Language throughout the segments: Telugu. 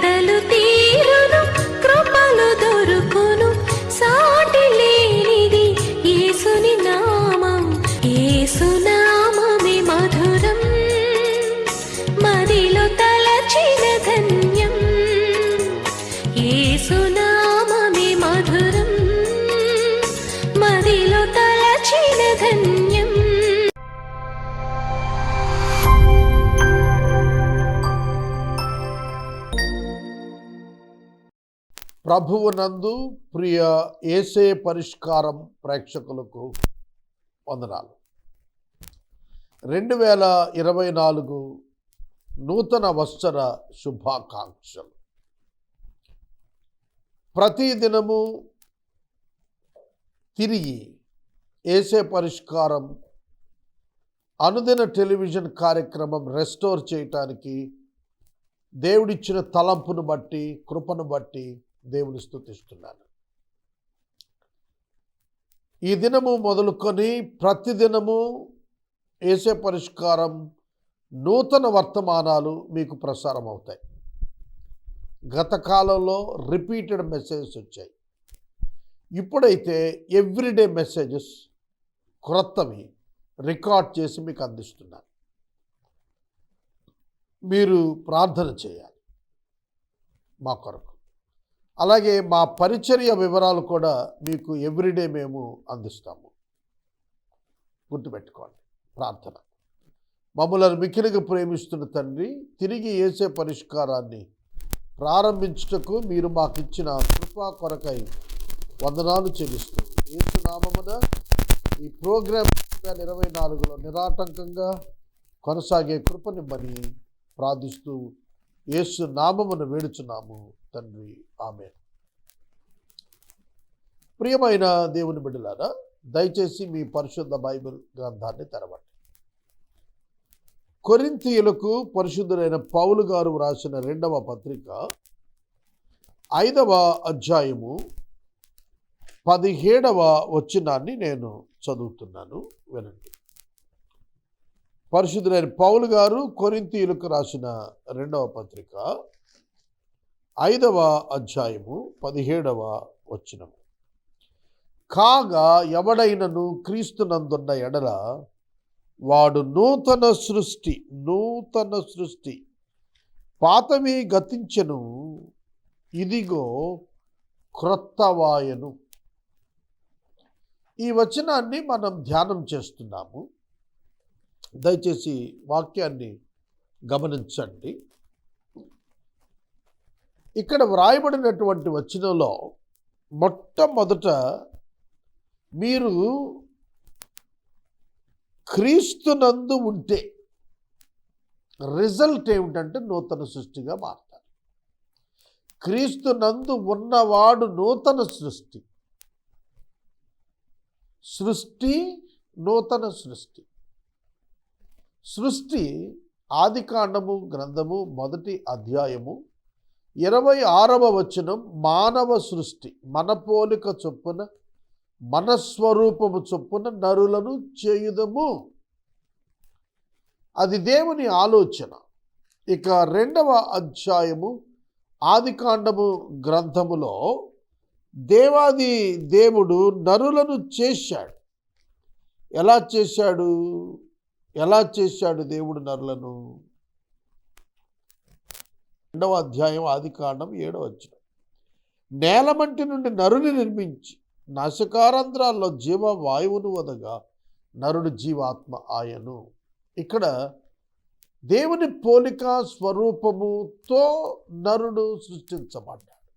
ತಲುಪಿ ప్రభువునందు ప్రియ ఏసే పరిష్కారం ప్రేక్షకులకు వందనాలు. రెండు వేల ఇరవై నాలుగు నూతన వత్సర శుభాకాంక్షలు. ప్రతి దినము తిరిగి ఏసే పరిష్కారం అనుదిన టెలివిజన్ కార్యక్రమం రెస్టోర్ చేయటానికి దేవుడిచ్చిన తలంపును బట్టి కృపను బట్టి దేవుని స్థుతిస్తున్నాను ఈ దినము మొదలుకొని ప్రతి దినము పరిష్కారం నూతన వర్తమానాలు మీకు ప్రసారం అవుతాయి గత కాలంలో రిపీటెడ్ మెసేజెస్ వచ్చాయి. ఇప్పుడైతే ఎవ్రీడే మెసేజెస్ క్రొత్తవి రికార్డ్ చేసి మీకు అందిస్తున్నాను. మీరు ప్రార్థన చేయాలి మా కొరకు. అలాగే మా పరిచర్య వివరాలు కూడా మీకు ఎవ్రీడే మేము అందిస్తాము. గుర్తుపెట్టుకోండి. ప్రార్థన. మమ్మలను మిక్కిలిగా ప్రేమిస్తున్న తండ్రి తిరిగి వేసే పరిష్కారాన్ని ప్రారంభించుటకు మీరు మాకు ఇచ్చిన కృపా కొరకై వందనాలు చెల్లిస్తూ ఏసునామమున ఈ ప్రోగ్రాం ఇరవై నాలుగులో నిరాటంకంగా కొనసాగే కృపనిమ్మని ప్రార్థిస్తూ ఏసు నామమును వేడుచున్నాము తండ్రి. ఆమె ప్రియమైన దేవుని బిడ్డలారా దయచేసి మీ పరిశుద్ధ బైబిల్ గ్రంథాన్ని తెరవండి. కొరింతీయులకు పరిశుద్ధులైన పౌలు గారు వ్రాసిన రెండవ పత్రిక ఐదవ అధ్యాయము పదిహేడవ వచ్చినాన్ని నేను చదువుతున్నాను వినండి. పరిశుద్ధులైన పౌలు గారు కొరింతీయులకు రాసిన రెండవ పత్రిక ఐదవ అధ్యాయము పదిహేడవ వచనము. కాగా ఎవడైనను క్రీస్తునందున్న ఎడల వాడు నూతన సృష్టి నూతన సృష్టి పాతవి గతించెను ఇదిగో క్రొత్తవాయను ఈ వచనాన్ని మనం ధ్యానం చేస్తున్నాము. దయచేసి వాక్యాన్ని గమనించండి. ఇక్కడ వ్రాయబడినటువంటి వచనంలో మొట్టమొదట మీరు క్రీస్తునందు ఉంటే రిజల్ట్ ఏమిటంటే నూతన సృష్టిగా మారుతారు. క్రీస్తునందు ఉన్నవాడు నూతన సృష్టి. సృష్టి నూతన సృష్టి. సృష్టి ఆదికాండము గ్రంథము మొదటి అధ్యాయము ఇరవై ఆరవ వచనం మానవ సృష్టి మన పోలిక చొప్పున మన స్వరూపము చొప్పున నరులను చేయుదము. అది దేవుని ఆలోచన. ఇక రెండవ అధ్యాయము ఆదికాండము గ్రంథములో దేవాది దేవుడు నరులను చేశాడు. ఎలా చేశాడు? ఎలా చేశాడు దేవుడు నరులను? రెండవ అధ్యాయం ఆది కాండం ఏడవ వచ్చిన నేలమంటి నుండి నరుని నిర్మించి నాశకారంధ్రాల్లో జీవ వాయువును వదగా నరుడు జీవాత్మ ఆయను. ఇక్కడ దేవుని పోలిక స్వరూపముతో నరుడు సృష్టించబడ్డాడు.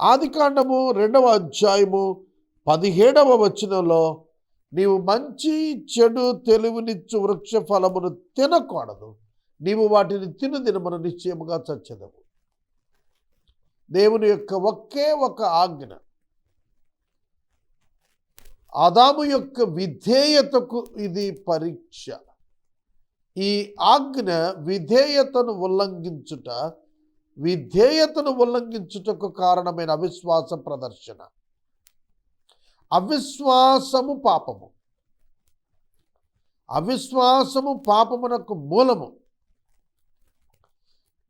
ఆదికాండము రెండవ అధ్యాయము పదిహేడవ వచనంలో నీవు మంచి చెడు తెలివినిచ్చు వృక్ష ఫలమును తినకూడదు. నీవు వాటిని తిను దినమును నిశ్చయముగా చచ్చదవు. దేవుని యొక్క ఒకే ఒక ఆజ్ఞ. ఆదాము యొక్క విధేయతకు ఇది పరీక్ష. ఈ ఆజ్ఞ విధేయతను ఉల్లంఘించుట విధేయతను ఉల్లంఘించుటకు కారణమైన అవిశ్వాస ప్రదర్శన. అవిశ్వాసము పాపము. అవిశ్వాసము పాపమునకు మూలము.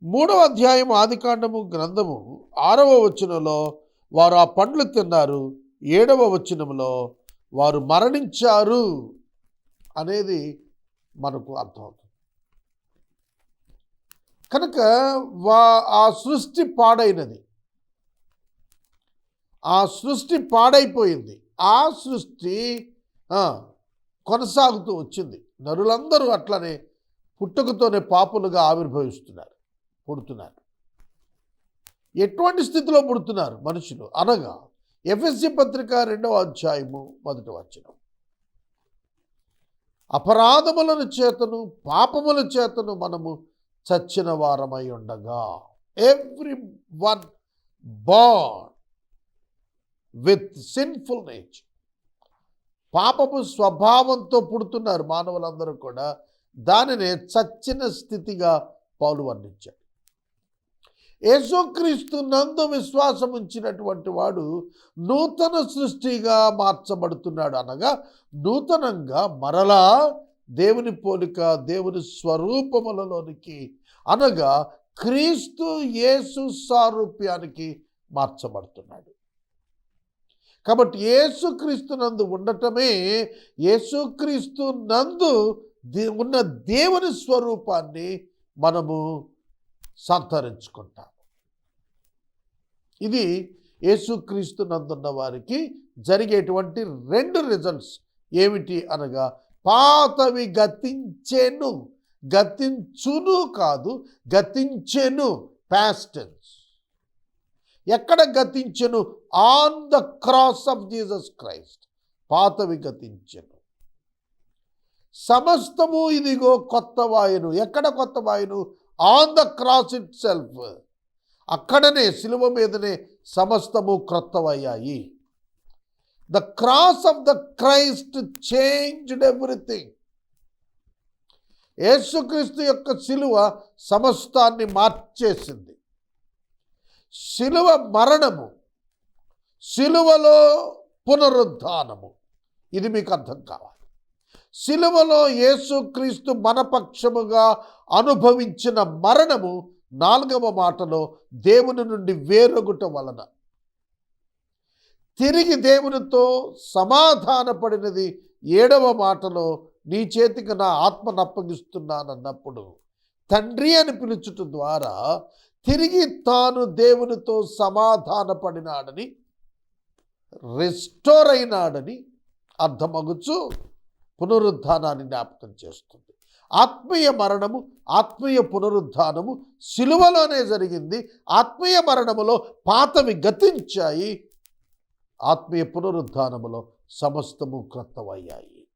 మూడవ అధ్యాయం ఆదికాండము గ్రంథము ఆరవ వచనంలో వారు ఆ పండ్లు తిన్నారు. ఏడవ వచనంలో వారు మరణించారు అనేది మనకు అర్థమవుతుంది. కనుక వా ఆ సృష్టి పాడైనది. ఆ సృష్టి పాడైపోయింది. ఆ సృష్టి కొనసాగుతూ వచ్చింది. నరులందరూ అట్లనే పుట్టుకతోనే పాపులుగా ఆవిర్భవిస్తున్నారు. పుడుతున్నారు. ఎటువంటి స్థితిలో పుడుతున్నారు మనుషులు? అనగా ఎఫ్ఎస్సి పత్రిక రెండవ అధ్యాయము మొదటి వచనం. అపరాధములను చేతను పాపముల చేతను మనము చచ్చిన వారమై ఉండగా every one born with sinful nature పాపపు స్వభావంతో పుడుతున్నారు మానవులందరూ కూడా దానినే చచ్చిన స్థితిగా పౌలు వర్ణించాడు. యేసుక్రీస్తు నందు విశ్వాసం ఉంచినటువంటి వాడు నూతన సృష్టిగా మార్చబడుతున్నాడు అనగా నూతనంగా మరలా దేవుని పోలిక దేవుని స్వరూపములలోనికి అనగా క్రీస్తు యేసు సారూప్యానికి మార్చబడుతున్నాడు. కాబట్టి యేసుక్రీస్తు నందు ఉండటమే యేసుక్రీస్తు నందు దే- ఉన్న దేవుని స్వరూపాన్ని మనము సంతరించుకుంటాం. ఇది యేసుక్రీస్తు నందున్న వారికి జరిగేటువంటి రెండు రిజల్ట్స్ ఏమిటి అనగా పాతవి గతించెను గతించును కాదు గతించెను ప్యాస్టెన్స్ ఎక్కడ గతించెను? On the cross of Jesus Christ పాతవి గతించెను. సమస్తము ఇదిగో కొత్త వాయును. ఎక్కడ కొత్త వాయును? On the cross itself అక్కడనే శిలువ మీదనే సమస్తము క్రొత్తవయ్యాయి. The cross of the Christ changed everything యేసుక్రీస్తు యొక్క శిలువ సమస్తాన్ని మార్చేసింది. శిలువ మరణము శిలువలో పునరుద్ధానము. ఇది మీకు అర్థం కావాలి. శిలువలో యేసుక్రీస్తు మనపక్షముగా అనుభవించిన మరణము నాలుగవ మాటలో దేవుని నుండి వేరొగుట వలన. తిరిగి దేవునితో సమాధానపడినది ఏడవ మాటలో నీ చేతికి నా ఆత్మను అప్పగిస్తున్నానన్నప్పుడు తండ్రి అని పిలుచుట ద్వారా తిరిగి తాను దేవునితో సమాధానపడినాడని రెస్టోర్ అయినాడని అర్థమగుచు పునరుద్ధానాన్ని జ్ఞాపకం చేస్తుంది. ఆత్మీయ మరణము ఆత్మీయ పునరుద్ధానము సిలువలోనే జరిగింది. ఆత్మీయ మరణములో పాతవి గతించాయి. ఆత్మీయ పునరుద్ధానములో సమస్తము క్రొత్తవయ్యాయి.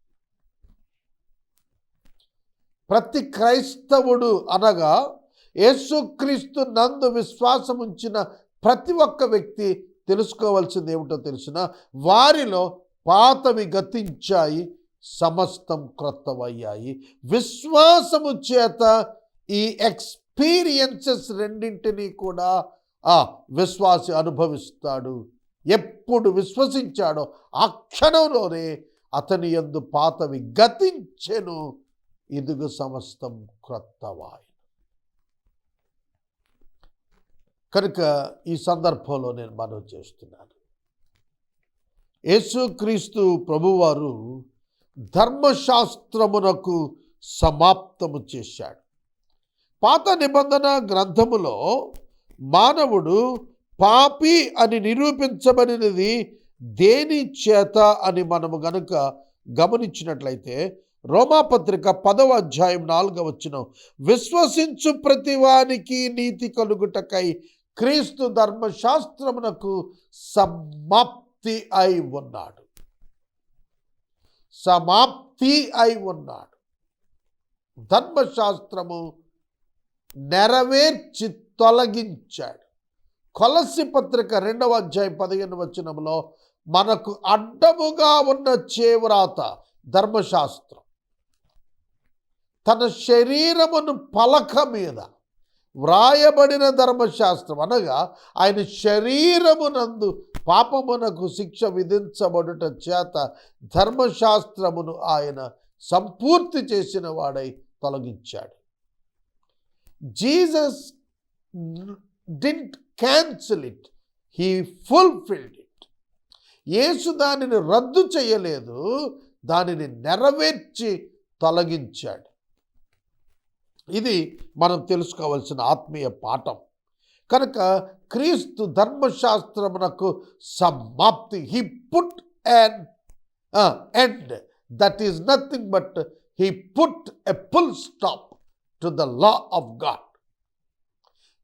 ప్రతి క్రైస్తవుడు అనగా యేసుక్రీస్తు నందు విశ్వాసం ఉంచిన ప్రతి ఒక్క వ్యక్తి తెలుసుకోవాల్సింది ఏమిటో తెలిసిన వారిలో పాతవి గతించాయి. సమస్తం క్రొత్తవయ్యాయి. విశ్వాసము చేత ఈ ఎక్స్పీరియన్సెస్ రెండింటినీ కూడా ఆ విశ్వాసి అనుభవిస్తాడు. ఎప్పుడు విశ్వసించాడో ఆ క్షణంలోనే అతని యందు పాతవి గతించెను. ఇదుగు సమస్తం క్రొత్తవాయి. కనుక ఈ సందర్భంలో నేను మనవి చేస్తున్నాను. యేసుక్రీస్తు ప్రభువారు ధర్మశాస్త్రమునకు సమాప్తము చేశాడు. పాత నిబంధన గ్రంథములో మానవుడు పాపి అని నిరూపించబడినది దేని చేత అని మనము గనుక గమనించినట్లయితే రోమాపత్రిక పదవ అధ్యాయం నాలుగవ వచ్చిన విశ్వసించు ప్రతివానికి నీతి కలుగుటకై క్రీస్తు ధర్మశాస్త్రమునకు సమాప్తి అయి ఉన్నాడు. సమాప్తి అయి ఉన్నాడు. ధర్మశాస్త్రము నెరవేర్చి తొలగించాడు. కొలసి పత్రిక రెండవ అధ్యాయం పదిహేను వచనంలో మనకు అడ్డముగా ఉన్న చేవ్రాత ధర్మశాస్త్రం తన శరీరమును పలక మీద వ్రాయబడిన ధర్మశాస్త్రం. అనగా ఆయన శరీరమునందు పాపమునకు శిక్ష విధించబడుట చేత ధర్మశాస్త్రమును ఆయన సంపూర్తి చేసిన వాడై తొలగించాడు. Jesus didn't cancel it. He fulfilled it. యేసు దానిని రద్దు చేయలేదు దానిని నెరవేర్చి తొలగించాడు. ఇది మనం తెలుసుకోవాల్సిన ఆత్మీయ పాఠం. కనుక క్రీస్తు ధర్మశాస్త్రమునకు సమాప్తి. He put and end that is nothing but he put a full stop to the law of God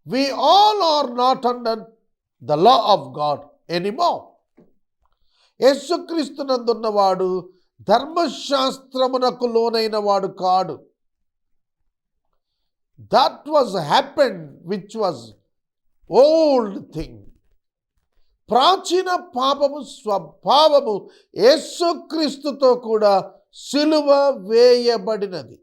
we all are not under the law of God anymore యేసుక్రీస్తునందున్నవాడు ధర్మశాస్త్రమునకు లోనైన వాడు కాడు. That was happen which was old thing ప్రాచీన పాపము స్వభావము యేసుక్రీస్తుతో కూడా సిలువ వేయబడినది.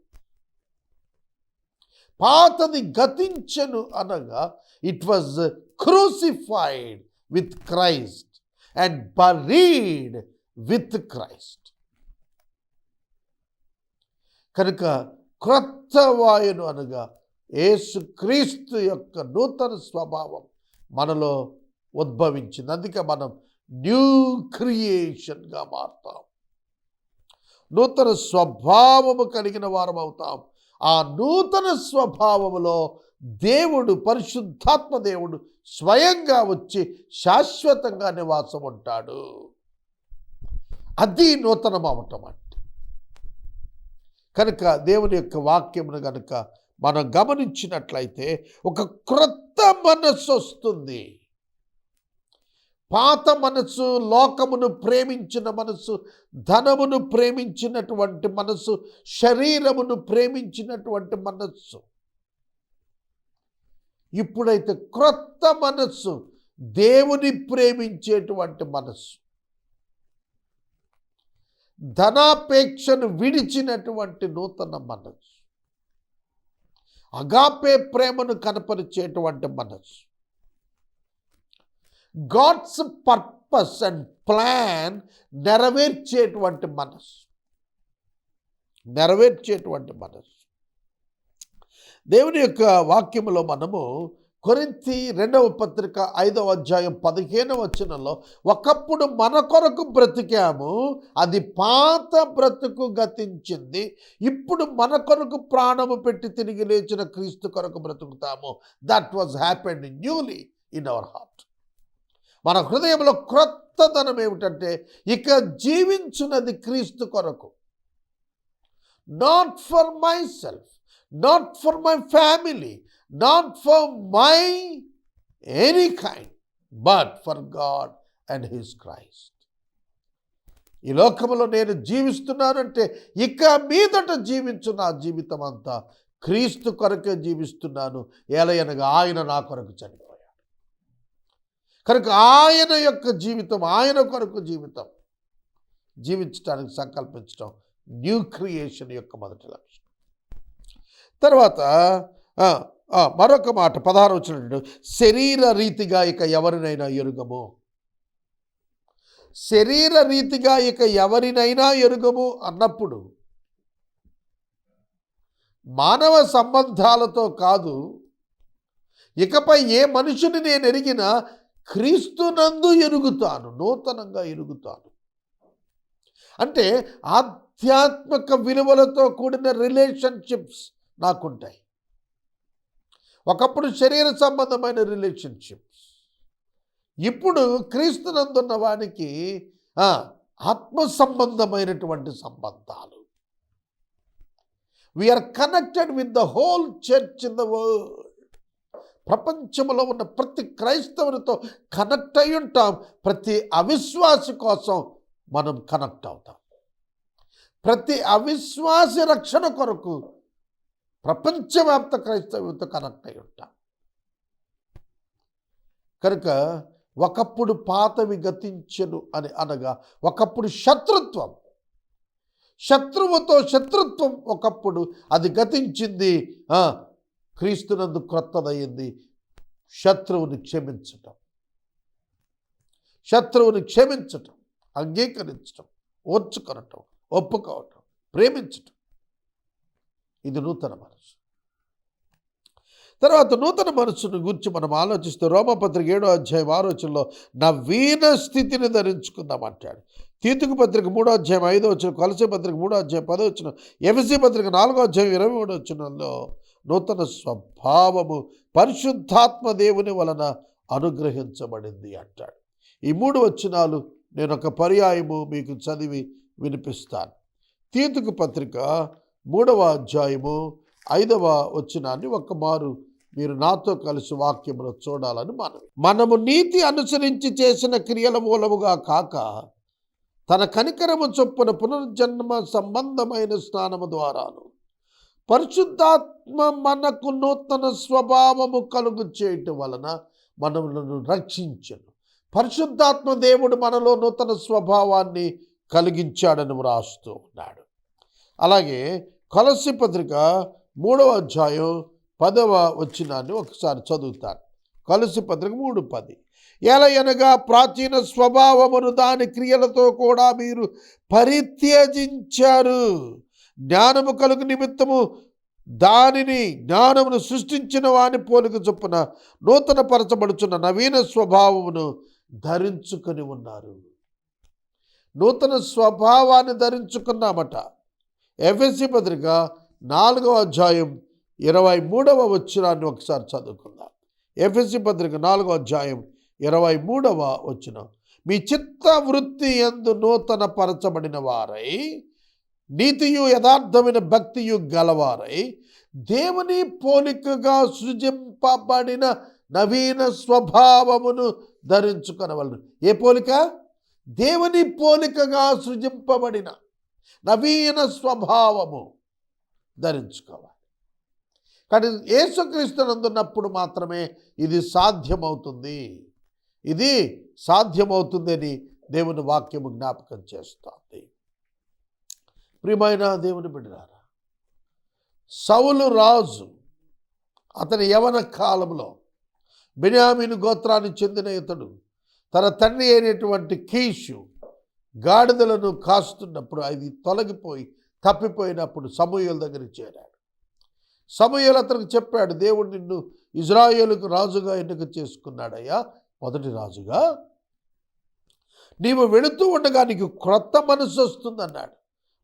పాతది గతించను అనగా it was crucified with Christ and buried with Christ కనుక క్రొత్త వాయును అనగా ఏసుక్రీస్తు యొక్క నూతన స్వభావం మనలో ఉద్భవించింది. అందుకే మనం న్యూ క్రియేషన్గా మారుతాం. నూతన స్వభావము కలిగిన వారం అవుతాం. ఆ నూతన స్వభావములో దేవుడు పరిశుద్ధాత్మ దేవుడు స్వయంగా వచ్చి శాశ్వతంగా నివాసం ఉంటాడు. అది నూతనం అవటం అంటే. కనుక దేవుని యొక్క వాక్యమును కనుక మనం గమనించినట్లయితే ఒక క్రొత్త మనస్సు వస్తుంది. పాత మనస్సు లోకమును ప్రేమించిన మనసు ధనమును ప్రేమించినటువంటి మనస్సు శరీరమును ప్రేమించినటువంటి మనస్సు. ఇప్పుడైతే క్రొత్త మనస్సు దేవుని ప్రేమించేటువంటి మనస్సు. ధనాపేక్షను విడిచినటువంటి నూతన మనస్సు. అగాపే ప్రేమను కనపరిచేటువంటి మనస్సు గాడ్స్ పర్పస్ అండ్ ప్లాన్ నెరవేర్చేటువంటి మనస్సు నెరవేర్చేటువంటి మనస్సు దేవుని యొక్క వాక్యములో మనము కొరింతి రెండవ పత్రిక ఐదవ అధ్యాయం పదిహేను వచనంలో ఒకప్పుడు మన కొరకు బ్రతికాము అది పాత బ్రతుకు గతించింది. ఇప్పుడు మన కొరకు ప్రాణము పెట్టి తిరిగి లేచిన క్రీస్తు కొరకు బ్రతుకుతాము. That was happened newly in our heart మన హృదయంలో క్రొత్తదనం ఏమిటంటే ఇక జీవించున్నది క్రీస్తు కొరకు. Not for myself not for my family not for my any kind but for God and his Christ ఈ లోకంలో నేను జీవిస్తున్నానంటే ఇక మీదట జీవించు నా జీవితం అంతా క్రీస్తు కొరకే జీవిస్తున్నాను. ఏలయనగా ఆయన నా కొరకు చనిపోయాడు. కనుక ఆయన యొక్క జీవితం ఆయన కొరకు జీవితం జీవించడానికి సంకల్పించడం న్యూ క్రియేషన్ యొక్క మొదటి లక్ష్యం. తర్వాత మరొక మాట పదహారు వచ్చినట్టు శరీర రీతిగా ఇక ఎవరినైనా ఎరుగము? శరీర రీతిగా ఇక ఎవరినైనా ఎరుగము అన్నప్పుడు మానవ సంబంధాలతో కాదు ఇకపై ఏ మనుషుని నేను ఎరిగినా క్రీస్తునందు ఎరుగుతాను నూతనంగా ఎరుగుతాను. అంటే ఆధ్యాత్మిక విలువలతో కూడిన రిలేషన్షిప్స్ నాకుంటాయి. ఒకప్పుడు శరీర సంబంధమైన రిలేషన్షిప్స్. ఇప్పుడు క్రీస్తునందున్న వానికి ఆత్మ సంబంధమైనటువంటి సంబంధాలు. We are connected with the whole church in the world ప్రపంచంలో ఉన్న ప్రతి క్రైస్తవునితో కనెక్ట్ అయి ఉంటాం. ప్రతి అవిశ్వాసి కోసం మనం కనెక్ట్ అవుతాం. ప్రతి అవిశ్వాసి రక్షణ కొరకు ప్రపంచవ్యాప్త క్రైస్తవ్యంతో కనెక్ట్ అయి ఉంటాం. కనుక ఒకప్పుడు పాతవి గతించను అని అనగా ఒకప్పుడు శత్రుత్వం. శత్రువుతో శత్రుత్వం ఒకప్పుడు అది గతించింది. క్రీస్తునందు క్రొత్తదయ్యింది శత్రువుని క్షమించటం. శత్రువుని క్షమించటం అంగీకరించటం ఓర్చుకొనటం ఒప్పుకోవటం ప్రేమించటం. ఇది నూతన మనసు. తర్వాత నూతన మనస్సును గురించి మనం ఆలోచిస్తే రోమపత్రిక ఏడో అధ్యాయం ఆలోచనలో నవీన స్థితిని ధరించుకుందామంటాడు. తీతుకు పత్రిక మూడో అధ్యాయం ఐదో వచ్చిన కొలసీ పత్రిక మూడో అధ్యాయం పదో వచ్చిన ఎఫ్సి పత్రిక నాలుగో అధ్యాయం ఇరవై మూడో వచ్చినంలో నూతన స్వభావము పరిశుద్ధాత్మ దేవుని వలన అనుగ్రహించబడింది అంటాడు. ఈ మూడు వచనాలు నేను ఒక పర్యాయము మీకు చదివి వినిపిస్తాను. తీతుకు పత్రిక మూడవ అధ్యాయము ఐదవ వచనాన్ని ఒక్కమారు మీరు నాతో కలిసి వాక్యములో చూడాలని మనవి మనము నీతి అనుసరించి చేసిన క్రియల మూలముగా కాక తన కనికరము చొప్పున పునర్జన్మ సంబంధమైన స్నానము ద్వారాను పరిశుద్ధాత్మ మనకు నూతన స్వభావము కలుగు చేయటం వలన మనలను రక్షించను. పరిశుద్ధాత్మ దేవుడు మనలో నూతన స్వభావాన్ని కలిగించాడని వ్రాస్తూ ఉన్నాడు. అలాగే కొలసి పత్రిక మూడవ అధ్యాయం పదవ వచ్చినాన్ని ఒకసారి చదువుతాను. కొలసి పత్రిక మూడు పది. ఎలయనగా ప్రాచీన స్వభావమును దాని క్రియలతో కూడా మీరు పరిత్యజించారు. జ్ఞానము కలుగు నిమిత్తము దానిని జ్ఞానమును సృష్టించిన వాని పోలిక చొప్పున నూతన పరచబడుచున్న నవీన స్వభావమును ధరించుకొని ఉన్నారు. నూతన స్వభావాన్ని ధరించుకున్నామట. ఎఫ్ఎస్సి పత్రిక నాలుగవ అధ్యాయం ఇరవై మూడవ వచ్చినాన్ని ఒకసారి చదువుకుందాం. ఎఫ్ఎస్సి పత్రిక నాలుగవ అధ్యాయం ఇరవై మూడవ వచ్చిన మీ చిత్త వృత్తి ఎందు నూతన పరచబడిన వారై నీతియు యథార్థమైన భక్తియు గలవారై దేవుని పోలికగా సృజింపబడిన నవీన స్వభావమును ధరించుకొనవలను ఏ పోలిక? దేవుని పోలికగా సృజింపబడిన నవీన స్వభావము ధరించుకోవాలి. కానీ యేసుక్రీస్తునందున్నప్పుడు మాత్రమే ఇది సాధ్యమవుతుంది. ఇది సాధ్యమవుతుందని దేవుని వాక్యము జ్ఞాపకం చేస్తుంది. ప్రియమైన దేవుని బిడ్డారా సౌలు రాజు అతని యవన కాలంలో బెనియామిన్ గోత్రానికి చెందిన ఇతడు తన తండ్రి అయినటువంటి కీషు గాడిదలను కాస్తున్నప్పుడు అది తొలగిపోయి తప్పిపోయినప్పుడు సమూహల దగ్గరికి చేరాడు. సమూహలు అతనికి చెప్పాడు దేవుడు నిన్ను ఇజ్రాయేలుకు రాజుగా ఎన్నిక చేసుకున్నాడయ్యా. మొదటి రాజుగా నీవు వెళుతూ ఉండగా నీకు క్రొత్త మనసు వస్తుందన్నాడు.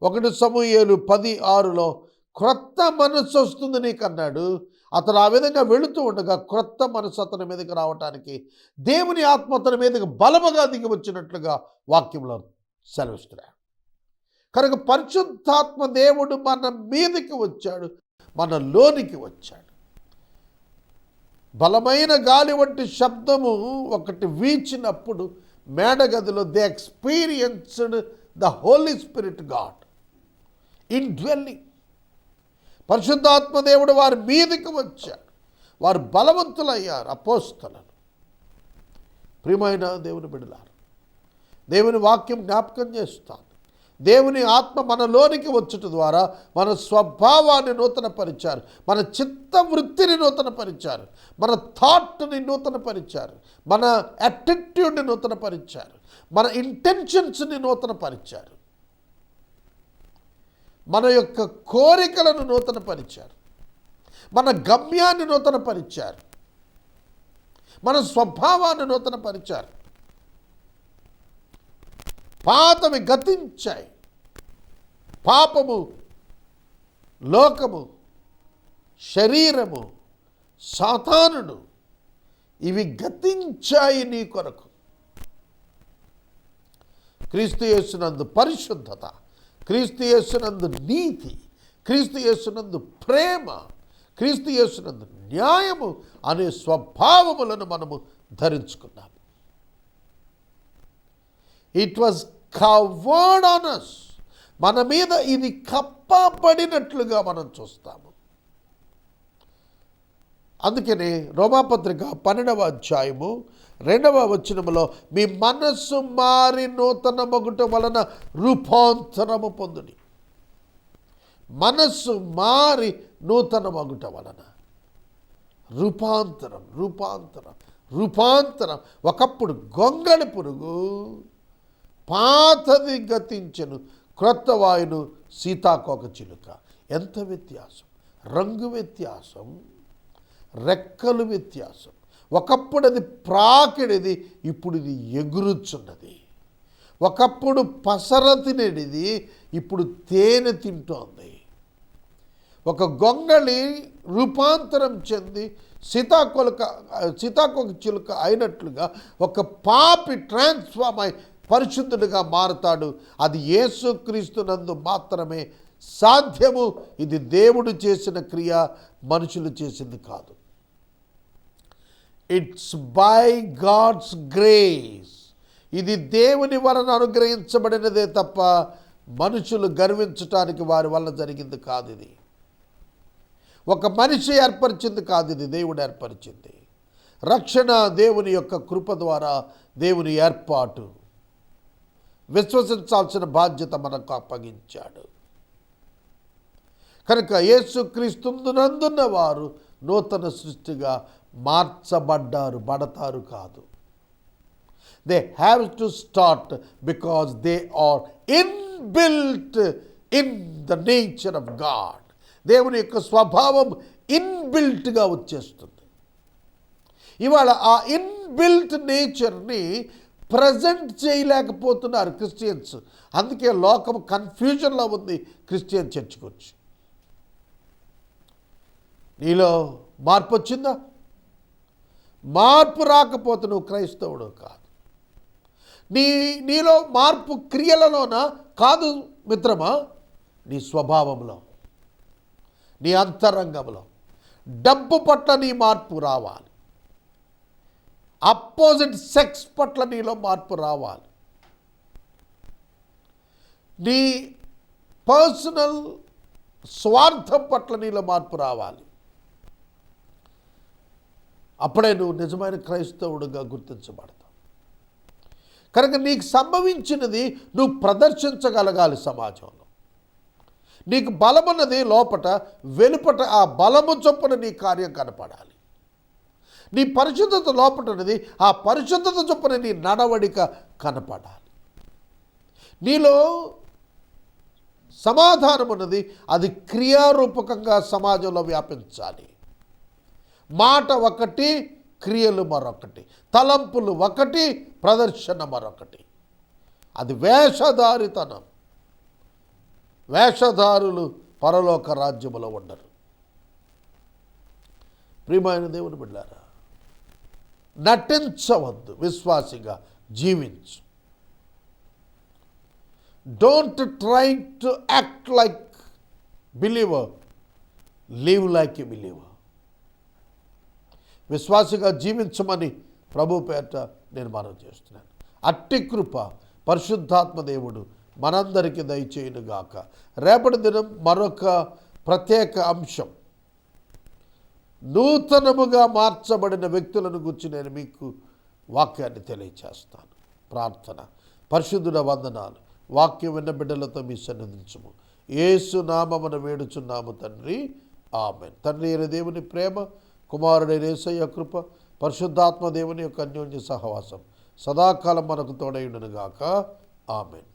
ఒకటి సమూహలు పది ఆరులో క్రొత్త మనసు వస్తుంది నీకు అన్నాడు అతను ఆ విధంగా వెళుతూ ఉండగా క్రొత్త మనసు అతని మీదకి రావటానికి దేవుని ఆత్మ అతని మీదకి బలముగా దిగి వచ్చినట్లుగా వాక్యంలో సెలవిస్తున్నాడు కనుక పరిశుద్ధాత్మ దేవుడు మన మీదకి వచ్చాడు మన లోనికి వచ్చాడు. బలమైన గాలి వంటి శబ్దము ఒకటి వీచినప్పుడు మేడగదిలో they experienced the Holy Spirit God indwelling. పరిశుద్ధాత్మ దేవుడు వారి మీదకి వచ్చాడు వారు బలవంతులయ్యారు అపోస్తలను ప్రియమైన దేవుని బిడలారు దేవుని వాక్యం జ్ఞాపకం చేస్తాను. దేవుని ఆత్మ మనలోనికి వచ్చుట ద్వారా మన స్వభావాన్ని నూతనపరిచారు. మన చిత్త వృత్తిని నూతనపరిచారు. మన థాట్ని నూతనపరిచారు. మన యాటిట్యూడ్ని నూతనపరిచారు. మన ఇంటెన్షన్స్ని నూతనపరిచారు. మన యొక్క కోరికలను నూతనపరిచారు. మన గమ్యాన్ని నూతనపరిచారు. మన స్వభావాన్ని నూతనపరిచారు. పాతవి గతించాయి. పాపము లోకము శరీరము సాతానుడు ఇవి గతించాయి నీ కొరకు. క్రీస్తు యేసునందు పరిశుద్ధత క్రీస్తు యేసునందు నీతి క్రీస్తు యేసునందు ప్రేమ క్రీస్తు యేసునందు న్యాయము అనే స్వభావములను మనము ధరించుకున్నాము. It was covered on us మన మీద ఇది కప్పబడినట్లుగా మనం చూస్తాము. అందుకనే రోమాపత్రిక పన్నెండవ అధ్యాయము రెండవ వచనములో మీ మనస్సు మారి నూతన మొగుట వలన రూపాంతరము పొందుడి. మనస్సు మారి నూతన మగుట వలన రూపాంతరం రూపాంతరం రూపాంతరం. ఒకప్పుడు గొంగళి పురుగు పాతది గతించను క్రొత్త వాయును సీతాకోక చిలుక. ఎంత వ్యత్యాసం? రంగు వ్యత్యాసం రెక్కలు వ్యత్యాసం. ఒకప్పుడు అది ప్రాకిడిది ఇప్పుడు ఇది ఎగురుచున్నది. ఒకప్పుడు పసర తినేది ఇప్పుడు తేనె తింటోంది. ఒక గొంగళి రూపాంతరం చెంది సీతాకొలక సీతాకొక చిలుక అయినట్లుగా ఒక పాపి ట్రాన్స్ఫామ్ అయి పరిశుద్ధుడిగా మారుతాడు. అది యేసుక్రీస్తునందు మాత్రమే సాధ్యము. ఇది దేవుడు చేసిన క్రియ మనుషులు చేసింది కాదు. ఇట్స్ బై గాడ్స్ గ్రేస్ ఇది దేవుని వలన అనుగ్రహించబడినదే తప్ప మనుషులు గర్వించటానికి వారి వల్ల జరిగింది కాదు ఇది. ఒక మనిషి ఏర్పరిచింది కాదు ఇది దేవుడు ఏర్పరిచింది. రక్షణ దేవుని యొక్క కృప ద్వారా దేవుని ఏర్పాటు. విశ్వసించాల్సిన బాధ్యత మనకు అప్పగించాడు. కనుక యేసుక్రీస్తునందున్న వారు నూతన సృష్టిగా మార్చబడ్డారు బడతారు కాదు. They have to start because they are inbuilt in the nature of God దేవుని యొక్క స్వభావం ఇన్బిల్ట్గా వచ్చేస్తుంది. ఇవాళ ఆ ఇన్బిల్ట్ నేచర్ని ప్రజెంట్ చేయలేకపోతున్నారు క్రిస్టియన్స్. అందుకే లోకం కన్ఫ్యూజన్లో ఉంది క్రిస్టియన్ చర్చ్ గురించి. నీలో మార్పు వచ్చిందా? మార్పు రాకపోతే నువ్వు క్రైస్తవుడు కాదు. నీ నీలో మార్పు క్రియలలోన కాదు మిత్రమా? నీ స్వభావంలో. నీ అంతరంగంలో. డబ్బు పట్ల నీ మార్పు రావాలి. అపోజిట్ సెక్స్ పట్ల నీలో మార్పు రావాలి. నీ పర్సనల్ స్వార్థం పట్ల నీలో మార్పు రావాలి. అప్పుడే నువ్వు నిజమైన క్రైస్తవుడుగా గుర్తించబడతావు. కనుక నీకు సంభవించినది నువ్వు ప్రదర్శించగలగాలి సమాజంలో. నీకు బలమున్నది లోపట వెలుపట ఆ బలము చొప్పున నీ కార్యం కనపడాలి. నీ పరిశుద్ధత లోపలన్నది ఆ పరిశుద్ధత చొప్పున నీ నడవడిక కనపడాలి. నీలో సమాధానం అన్నది అది క్రియారూపకంగా సమాజంలో వ్యాపించాలి. మాట ఒకటి క్రియలు మరొకటి తలంపులు ఒకటి ప్రదర్శన మరొకటి. అది వేషధారితనం. వేషధారులు పరలోక రాజ్యములో ఉండరు. ప్రియమైన దేవుని బిడ్డారా నటించవద్దు విశ్వాసిగా జీవించు. Don't try to act like believer live like a believer విశ్వాసిగా జీవించమని ప్రభు పేట నేను మనం చేస్తున్నాను. అట్టి కృప పరిశుద్ధాత్మ దేవుడు మనందరికీ దయచేయునుగాక. రేపటి దినం మరొక ప్రత్యేక అంశం. నూతనముగా మార్చబడిన వ్యక్తులను గురించి నేను మీకు వాక్యాన్ని తెలియచేస్తాను. ప్రార్థన. పరిశుద్ధుల వందనాలు. వాక్యం విన్న బిడ్డలతో మీ సన్నిధించము. ఏసు నామమున వేడుచున్నాము తండ్రి. ఆమె తండ్రి అయిన దేవుని ప్రేమ కుమారుడైన రేసయ్య కృప పరిశుద్ధాత్మ దేవుని యొక్క అన్యోన్య సహవాసం సదాకాలం మనకు తోడైండునుగాక ఆమెన్.